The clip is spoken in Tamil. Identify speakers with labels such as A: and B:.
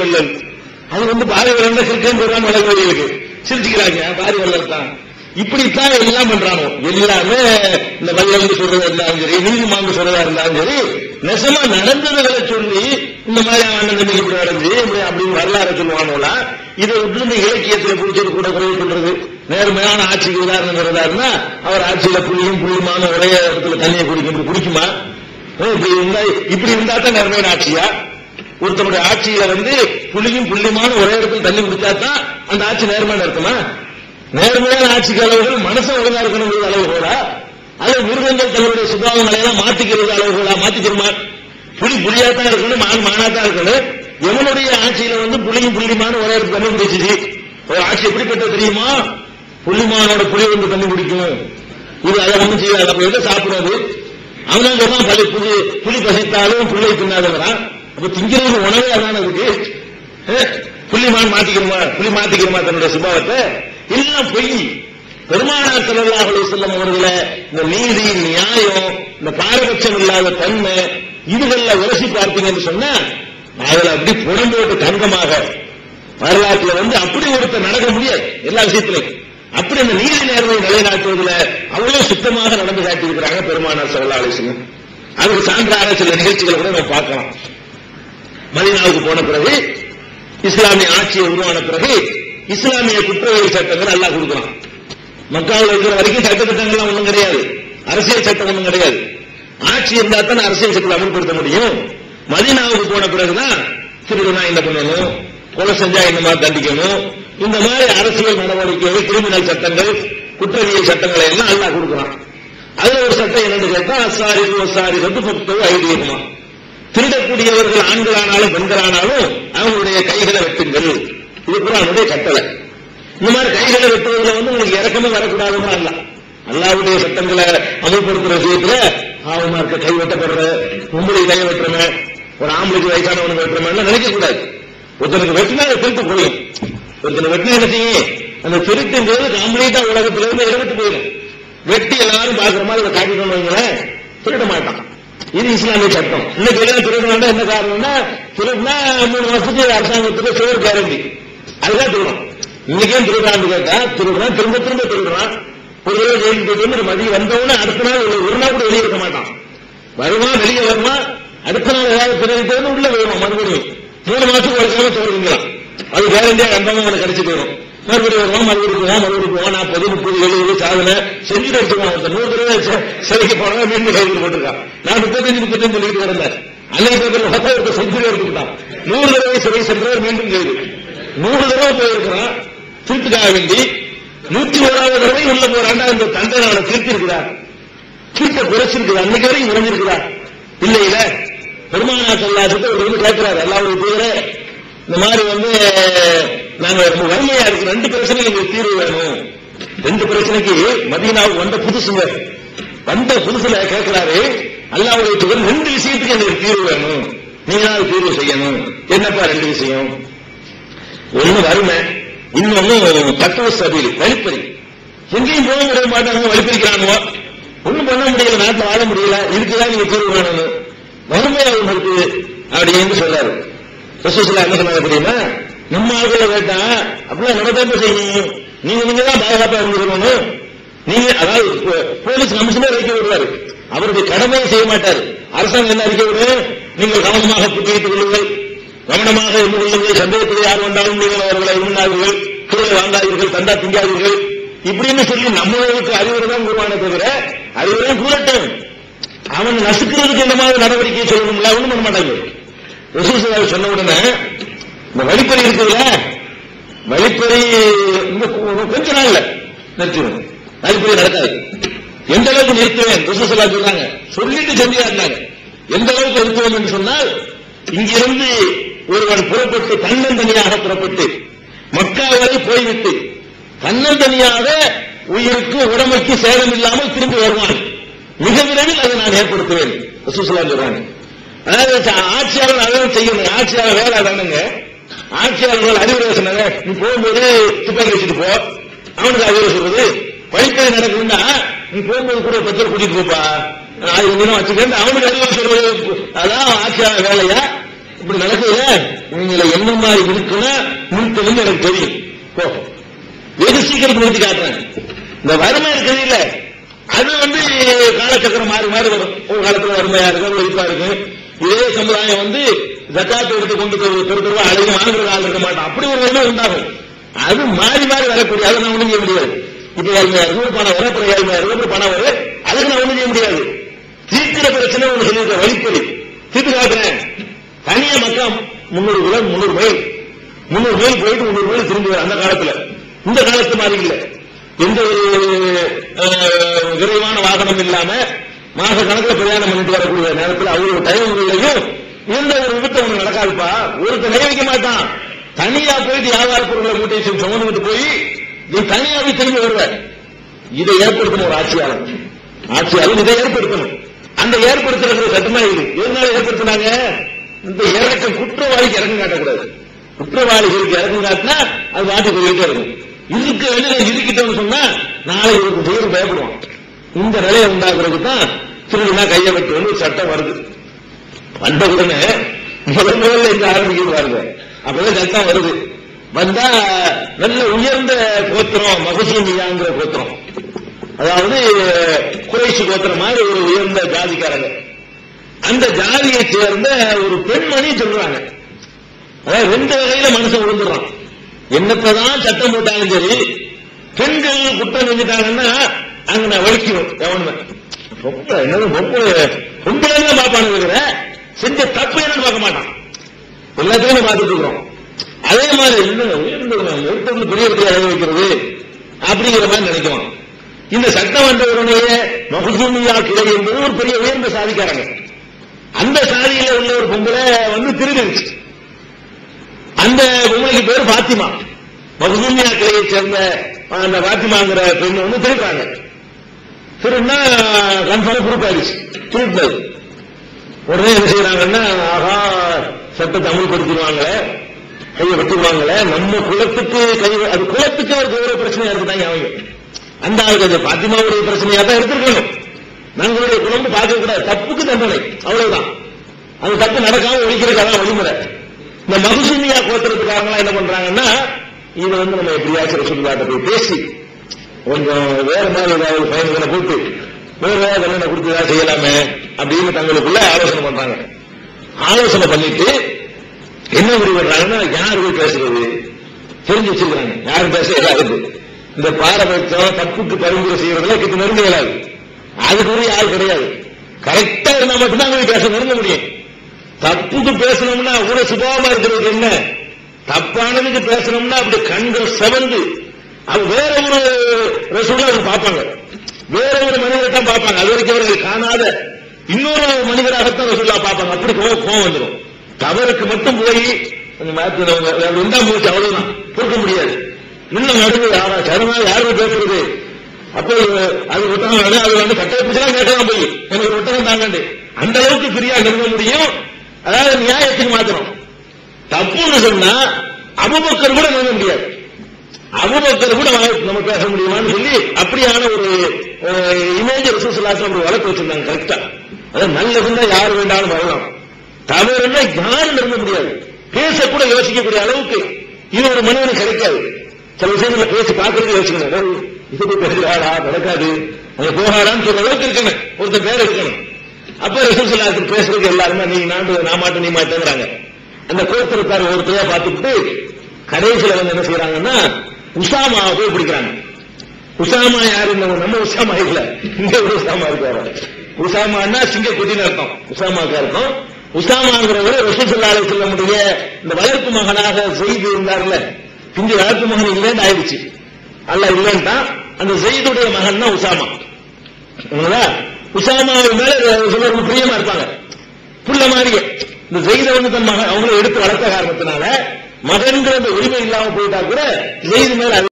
A: வள்ளல் அது வந்து பாரி வள்ளல் கிருக்கன் போடுறான் வழக்கு சிரிச்சுக்கிறாங்க பாரி வள்ளல் தான். இப்படித்தான் எல்லாம் பண்றானோ? எல்லாமே இந்த வள்ளல் சொல்றதா இருந்தாலும் சரி நீதிமான் சொல்றதா இருந்தாலும் சரி நெசமா நடந்ததுகளை சொல்லி இந்த மாதிரி அண்ணன் தம்பி இப்படி நடந்து இப்படி அப்படின்னு வரலாறு சொல்லுவானோல இதை விட்டு இந்த இலக்கியத்துல பிடிச்சது கூட குறைவு பண்றது. நேர்மையான ஆட்சிக்கு உதாரணம் இருந்தா இருந்தா அவர் ஆட்சியில புள்ளியும் புள்ளியுமான ஒரே இடத்துல தண்ணியை குடிக்கும்? குடிக்குமா இப்படி இருந்தா இப்படி இருந்தா தான் நேர்மையான ஆட்சியா? ஒருத்தனுடைய ஆட்சியில வந்து புள்ளியும் புள்ளியுமான ஒரே இடத்துல தண்ணி குடிச்சாதான் அந்த ஆட்சி நேர்மையான இருக்குமா? நேர்மையான ஆட்சிக்கு அளவுகள் மனசு ஒழுங்கா இருக்கணும் அளவுகளா அல்லது மிருகங்கள் தன்னுடைய சுபாவங்களை எல்லாம் மாத்திக்கிறது அளவுகளா மாத்திக்கிறமா புலி புலியா தான் இருக்கணும் மான் மானா தான் இருக்கணும். எவனுடைய ஆட்சியில வந்து புலியும் புள்ளியுமான ஒரே இடத்துல தண்ணி குடிச்சிச்சு ஒரு ஆட்சி எப்படிப்பட்ட தெரியுமா? புள்ளிமானோட புலி வந்து தண்ணி குடிக்கும் இது அதை ஒண்ணும் செய்யாது. அப்ப எதை சாப்பிடாது அவன் தான் புளி புலி புலி பசித்தாலும் புள்ளை தின்னாதவரான் அப்ப திங்கிறது உணவே அதான இருக்கு. புள்ளிமான் மாத்திக்கிறோமா புலி மாத்திக்கிறோமா தன்னுடைய சுபாவத்தை? எல்லாம் பொய். பெருமானார் ஸல்லல்லாஹு செல்லும் அவர்கள இந்த நீதி நியாயம் இந்த பாரபட்சம் இல்லாத தன்மை இதுகள்ல உரசி பார்த்தீங்கன்னு சொன்னா அதுல அப்படி புடம்போட்டு தங்கமாக வரலாற்றுல வந்து அப்படி ஒருத்தர் நடக்க முடியாது எல்லா விஷயத்திலையும் அப்படி அந்த நீதி நேர்மை நிலைநாட்டுவதில் அவ்வளவு சுத்தமாக நடந்து காட்டியிருக்கிறாங்க பெருமானார் ஸல்லல்லாஹு அலைஹி அதுக்கு சான்றாக சில நிகழ்ச்சிகளை கூட நம்ம பார்க்கலாம். மதினாவுக்கு போன பிறகு இஸ்லாமிய ஆட்சியை உருவான பிறகு இஸ்லாமிய குற்றவியல் சட்டங்கள் எல்லாம் கொடுக்கலாம் மக்காவில் இருக்கிற வரைக்கும் சட்ட திட்டங்கள்லாம் ஒண்ணும் கிடையாது. அரசியல் சட்டம் ஒன்றும் கிடையாது. ஆட்சி இருந்தா தான் அரசியல் சட்டத்தை அமல்படுத்த முடியும். மதினாவுக்கு போன பிறகுதான் திருடுனா என்ன பண்ணணும்? கொலை செஞ்சா இந்த மாதிரி தண்டிக்கணும்? இந்த மாதிரி அரசியல் நடவடிக்கைகள் கிரிமினல் சட்டங்கள் குற்றவியல் சட்டங்களை எல்லாம் அல்லா கொடுக்குறான் அதுல ஒரு சட்டம் என்னன்னு கேட்டா சாரி சாரி வந்து பத்து ஐதீகமா. திருடக்கூடியவர்கள் ஆண்களானாலும் பெண்களானாலும் அவங்களுடைய கைகளை வெட்டுங்கள். இது குரானுடைய கட்டளை. இந்த மாதிரி கைகளை வெட்டுவதில் வந்து உங்களுக்கு இறக்கமே வரக்கூடாதுன்னு அல்ல அல்லாவுடைய சட்டங்களை அமல்படுத்துற விஷயத்துல ஆவமா இருக்க கை வெட்டப்படுற உங்களுக்கு கை வெட்டுறமே ஒரு ஆம்பளைக்கு வயசானவனுக்கு வெட்டுறமே நினைக்க கூடாது ஒருத்தனுக்கு வெட்டினா அதை திருட்டு போயிடும். ஒருத்தனை வெட்டினா என்ன செய்யும்? அந்த திருட்டும் போது கம்ப்ளீட்டா உலகத்துல இருந்து எடுபட்டு போயிடும். வெட்டி எல்லாரும் பாக்குற மாதிரி அதை காட்டிட்டு வைங்களேன் திருட மாட்டான். இது இஸ்லாமிய சட்டம். இன்னைக்கு எல்லாம் திருட என்ன காரணம்னா திருடுனா மூணு வருஷத்துக்கு அரசாங்கத்துக்கு சுவர் கேரண்டி அதுதான் திருடம் இன்னைக்கே திருடான்னு கேட்டா திருடுறான் திரும்ப திரும்ப திருடுறான். ஒரு தடவை ஜெயிலுக்கு போயிட்டு வந்து மதியம் வந்தவொடனே அடுத்த நாள் ஒரு- ஒரு நாள் கூட வெளியே இருக்க மாட்டான். வருவான் வெளியே வருவான் அடுத்த நாள் ஏதாவது திருடிட்டு உள்ள வருவான் மறுபடியும். மூணு மாசத்துக்கு ஒரு காலம் தோறுங்களாம் அது கேரண்டியா கண்டவங்க உனக்கு கிடைச்சு போயிடும் மறுபடியும் வருவான் மறுபடியும் போவான் மறுபடியும் போவான் நாற்பது முப்பது எழுபது சாதனை செஞ்சுட்டு எடுத்துவான் ஒருத்தன் நூறு தடவை சிலைக்கு போனா மீண்டும் கைது போட்டிருக்கான். நான் முப்பத்தஞ்சு முப்பத்தஞ்சு சொல்லிட்டு கிடந்தேன். அன்னைக்கு பேப்பர் பார்த்தா ஒருத்தர் செஞ்சுரி எடுத்துக்கிட்டான் நூறு தடவை சிறை சென்றவர் மீண்டும் கைது நூறு தடவை போயிருக்கிறான். திருத்துக்காக வேண்டி நூத்தி ஓராவது தடவை உள்ள போறாண்டா இந்த தந்தை அவனை திருத்தி திருத்த குறைச்சிருக்குதா அன்னைக்கு வரைக்கும் குறைஞ்சிருக்குதா இல்ல பெருமானா சொல்லாசத்தை ஒரு வந்து கேட்கிறாரு. எல்லாருடைய பேரு இந்த மாதிரி வந்து நாங்க ரொம்ப வறுமையா இருக்கு. ரெண்டு பிரச்சனைக்கு எங்களுக்கு தீர்வு வேணும். ரெண்டு பிரச்சனைக்கு மதீனாவுக்கு வந்த புதுசுங்க வந்த புதுசுல கேட்கிறாரு அல்லாவுடைய தூதர் ரெண்டு விஷயத்துக்கு எங்களுக்கு தீர்வு வேணும். நீங்க தீர்வு செய்யணும். என்னப்பா ரெண்டு விஷயம்? ஒண்ணு வறுமை இன்னொன்னு தத்துவ சபையில் வழிப்பறி. எங்கேயும் போக விட மாட்டாங்க வழிப்பறிக்கிறானுவோ. ஒண்ணும் பண்ண முடியல நாட்டுல வாழ முடியல. இதுக்குதான் நீங்க தீர்வு வேணும். வறுமை அவங்களுக்கு அப்படின்னு சொல்றாரு. என்ன சொன்னாங்க தெரியுமா? நம்ம ஆட்களை கேட்டா அப்படிலாம் நடக்காம செய்யணும் நீங்க நீங்க தான் பாதுகாப்பா இருந்துருக்கணும். நீங்க அதாவது போலீஸ் கமிஷனர் அறிக்கை விடுவாரு. அவருடைய கடமையை செய்ய மாட்டாரு. அரசாங்கம் என்ன அறிக்கை விடு நீங்கள் கவனமாக புத்தியிட்டுக் கொள்ளுங்கள். கவனமாக இருந்து கொள்ளுங்கள். சந்தேகத்தில் யார் வந்தாலும் நீங்கள் அவர்களை உண்ணாதீர்கள். கீழே வாங்காதீர்கள். தந்தா திங்காதீர்கள். இப்படின்னு சொல்லி நம்மளுக்கு அறிவுரை தான் உருவான தவிர அறிவுரை கூறட்டும். அவன் நசுக்கிறதுக்கு இந்த மாதிரி நடவடிக்கை சொல்லணும்ல ஒண்ணும் பண்ண மாட்டாங்க. சொன்ன உடனே இந்த வழிப்பறி இருக்குல்ல வழிப்பறி கொஞ்ச நாள் கொஞ்ச நாள்ல நிறுத்திடும் வழிப்பறி நடக்காது. எந்த அளவுக்கு நிறுத்துவேன்? ரசூசலா சொல்றாங்க சொல்லிட்டு செஞ்சா இருந்தாங்க. எந்த அளவுக்கு நிறுத்துவேன் என்று சொன்னால் இங்கிருந்து ஒருவன் புறப்பட்டு தன்னந்தனியாக புறப்பட்டு மக்காவது வரை போய்விட்டு தன்னந்தனியாக உயிருக்கு உடமைக்கு சேதம் இல்லாமல் திரும்பி வருவான். மிக விரைவில் அதை நான் ஏற்படுத்துவேன். சொல்றாங்க அதாவது ஆட்சியாளர் அதான் செய்யணும். ஆட்சியாளர் வேலை அதானுங்க. ஆட்சியாளர்கள் அறிவுரை சொன்னாங்க நீ போகும்போது துப்பாக்கி வச்சுட்டு போ. அவனுக்கு அறிவுரை சொல்றது வழிப்பறி நடக்குதுன்னா நீ போகும்போது கூட பத்து பேர் கூட்டிட்டு போப்பா. அது ஒன்றும் வச்சுக்கேன் அவனுக்கு அறிவுரை சொல்றது அதான் ஆட்சியாளர் வேலையா? இப்படி நடக்குதுல உங்களை என்ன மாதிரி இருக்குன்னா நிறுத்தணும்னு எனக்கு தெரியும். போ. எது சீக்கிரம் நிறுத்தி காட்டுறேன்? இந்த வறுமை இருக்குது இல்ல. அது வந்து காலச்சக்கரம் மாறி மாறி வரும். ஒரு காலத்துல வறுமையா இருக்கும் வெடிப்பா இருக்கும். இதே சமுதாயம் வந்து ஜக்காத்து எடுத்து கொண்டு பெருத்தருவா அழகு வாங்குற ஆள் இருக்க மாட்டான் அப்படி ஒரு வறுமை உண்டாகும். அது மாறி மாறி வரக்கூடிய அதை நான் ஒண்ணு செய்ய முடியாது இப்ப ஏழ்மையா பணம் வரும் பிறகு ஏழ்மையா ஒரு பணம் வரும் அதுக்கு நான் ஒண்ணு செய்ய முடியாது. தீர்க்கிற பிரச்சனை ஒண்ணு சொல்லியிருக்க வழிப்பறி தீர்த்து காட்டுறேன். தனியா மக்கள் முன்னூறு கிலோ முன்னூறு மைல். முன்னூறு மைல் போயிட்டு முன்னூறு மைல் திரும்பி வரும் அந்த காலத்துல. இந்த காலத்து மாதிரி இல்லை. எந்த ஒரு விரைவான வாகனம் இல்லாம மாச கணக்கில் பிரயாணம் பண்ணிட்டு வரக்கூடிய நேரத்தில் அவ்வளவு டைம்லையும் எந்த ஒரு விபத்து ஒண்ணு நடக்காதுப்பா. ஒருத்தர் கை வைக்க மாட்டான். தனியா போயிட்டு வியாபார பொருளை மூட்டை சுமந்துட்டு போய் நீ தனியா திரும்பி வருவ. இதை ஏற்படுத்தணும் ஒரு ஆட்சியாளர். ஆட்சியாளர் இதை ஏற்படுத்தணும். அந்த ஏற்படுத்துறது சட்டமா இது. எதனால ஏற்படுத்தினாங்க? இந்த இறக்கம் குற்றவாளிக்கு இறக்கம் காட்டக்கூடாது. குற்றவாளிகளுக்கு இறக்கம் காட்டினா அது நாட்டு போயிட்டே இருக்கும். இதுக்கு வெளியில இருக்கிட்டோம்னு சொன்னா நாளை இவருக்கு செய்யறது பயப்படுவான். இந்த நிலையை உண்டாக்குறதுக்கு தான் திருடுனா கையை வெட்டுன்னு வந்து சட்டம் வருது. வந்த உடனே முதல் முதல்ல இந்த ஆரம்பிக்கிறது பாருங்க. அப்பதான் வருது. வந்தா நல்ல உயர்ந்த கோத்திரம் மகசூமியாங்கிற கோத்திரம். அதாவது குறைசி கோத்திரம் மாதிரி ஒரு உயர்ந்த ஜாதிக்காரங்க. அந்த ஜாதியை சேர்ந்த ஒரு பெண்மணி சொல்றாங்க. அதாவது ரெண்டு வகையில மனுஷன் விழுந்துடுறான். என்னத்தான் சட்டம் போட்டாலும் சரி பெண்கள் குற்றம் செஞ்சுட்டாங்கன்னா அங்க நான் வலிக்கணும் கவனமே. ரொம்ப என்னது ரொம்ப ரொம்ப பாப்பானு பார்ப்பானு செஞ்ச தப்பு என்னன்னு பார்க்க மாட்டான். எல்லாத்தையும் பார்த்துட்டு இருக்கிறோம் அதே மாதிரி என்ன உயர்ந்தவங்க ஒருத்தருக்கு பெரிய இடத்துல வைக்கிறது அப்படிங்கிற மாதிரி நினைக்குவான் இந்த சட்டமன்றவருடைய மகசூமியா கிளை என்பது ஒரு பெரிய உயர்ந்த சாதிக்காரங்க. அந்த சாதியில உள்ள ஒரு பொங்கலை வந்து திருடிருச்சு. அந்த பொங்கலுக்கு பேர் பாத்திமா. மகசூமியா கிளையை சேர்ந்த அந்த பாத்திமாங்கிற பெண் வந்து திருடுறாங்க. திருடுனா கன்ஃபார்ம் குறிப்பாயிடுச்சு. திருடுனது உடனே என்ன செய்யறாங்கன்னா ஆகா சட்ட தமிழ் கொடுத்துருவாங்களே கையை வெட்டுவாங்களே நம்ம குலத்துக்கு கை அது குலத்துக்கு ஒரு கௌரவ பிரச்சனையா இருக்குதாங்க அவங்க அந்த ஆளுக்கு அது பாத்திமாவுடைய பிரச்சனையா தான் எடுத்துருக்கணும். நாங்களுடைய குழம்பு பார்க்க கூடாது. தப்புக்கு தண்டனை. அவ்வளவுதான். அந்த தப்பு நடக்காம ஒழிக்கிறதுக்காக வழிமுறை. இந்த மகுசுமியா கோத்திரத்துக்காரங்களா என்ன பண்றாங்கன்னா இது வந்து நம்ம எப்படியாச்சும் ரசூல்லாட்ட போய் பேசி கொஞ்சம் வேற மாதிரி ஏதாவது பயன்களை போட்டு வேற ஏதாவது கொடுத்து ஏதாவது செய்யலாமே? அப்படின்னு தங்களுக்குள்ள ஆலோசனை பண்றாங்க. ஆலோசனை பண்ணிட்டு என்ன முடிவு பண்றாங்கன்னா யார் போய் பேசுறது? தெரிஞ்சு வச்சிருக்காங்க யாரும் பேச இயலாது இந்த பாரபட்சம் தப்புக்கு பரிந்துரை செய்யறதுல கிட்ட நெருங்க இயலாது. அதுக்குரிய ஆள் கிடையாது. கரெக்டா இருந்தா மட்டும்தான் அவங்க பேச நெருங்க முடியும். தப்புக்கு பேசணும்னா கூட சுபாவமா இருக்கிறது என்ன? தப்பானதுக்கு பேசணும்னா அப்படி கண்கள் செவந்து அது வேற ஒரு ரசூலா அவங்க பார்ப்பாங்க. வேற ஒரு மனிதரை தான் பார்ப்பாங்க. அது வரைக்கும் அவர்கள் காணாத இன்னொரு மனிதராகத்தான் ரசூல்லா பார்ப்பாங்க. அப்படி கோவம் கோவம் வந்துடும் தவறுக்கு மட்டும் போய் அந்த மாத்தினவங்க ரெண்டாம் மூச்சு அவ்வளவுதான். பொறுக்க முடியாது. இன்னும் நடுவு யாரா? சரமா யாரு பேசுறது? அப்போ அது ஒட்டகம் வேணும் அது வந்து கட்ட பிடிச்சா கேட்கலாம் போய். எனக்கு ஒட்டகம் தாங்கண்டு. அந்த அளவுக்கு பிரியா நிறுவ முடியும். அதாவது நியாயத்துக்கு மாத்திரம். தப்புன்னு சொன்னா அபுபக்கர் கூட நிறுவ முடியாது. அபுபக்கர் கூட நம்ம பேச முடியுமான்னு சொல்லி அப்படியான ஒரு இமேஜ் ரசூசல்லாசம் ஒரு வழக்கு வச்சிருந்தாங்க கரெக்டா அதாவது நல்லதுன்னா யாரு வேண்டாலும் வரலாம். தவறுன்னா யாரும் நெருங்க முடியாது. பேசக்கூட யோசிக்கக்கூடிய அளவுக்கு இது ஒரு மனிதனுக்கு கிடைக்காது. சில விஷயங்கள பேசி பார்க்கறது யோசிக்கணும். இது போய் பேசுறாடா நடக்காது. அங்க போகாடான்னு சொல்ற அளவுக்கு இருக்கணும். ஒருத்தர் பேர் இருக்கணும் அப்ப ரசூசல்லாசம் பேசுறதுக்கு எல்லாருமே நீ நாட்டு நான் மாட்டேன் நீ மாட்டேங்கிறாங்க அந்த கோத்திரத்தார் ஒருத்தரையா பார்த்துட்டு கடைசியில் வந்து என்ன செய்யறாங்கன்னா உஷாமாவை போய் பிடிக்கிறாங்க. உஷாமா யாரு நம்ம உஷாமா இல்ல. இங்க ஒரு உஷாமா இருக்காரு. உசாமான்னா சிங்கக்குட்டின்னு அர்த்தம். உசாமாக்கு அர்த்தம். உசாமாங்கிறவர் ரசூசல்லா செல்லமுடைய இந்த வளர்ப்பு மகனாக செய்து இருந்தார்ல. பிஞ்சு வளர்ப்பு மகன் இல்லைன்னு ஆயிடுச்சு. அல்ல இல்லைன்னா அந்த செய்துடைய மகன் தான் உசாமா. உண்மைதா? மேல சிலர் பிரியமா இருப்பாங்க. புள்ள மாதிரியே. இந்த செய்த வந்து தன் மகன் அவங்கள எடுத்து வளர்த்த காரணத்தினால மகன்கிற அந்த உரிமை இல்லாம போயிட்டா கூட செய்து மேல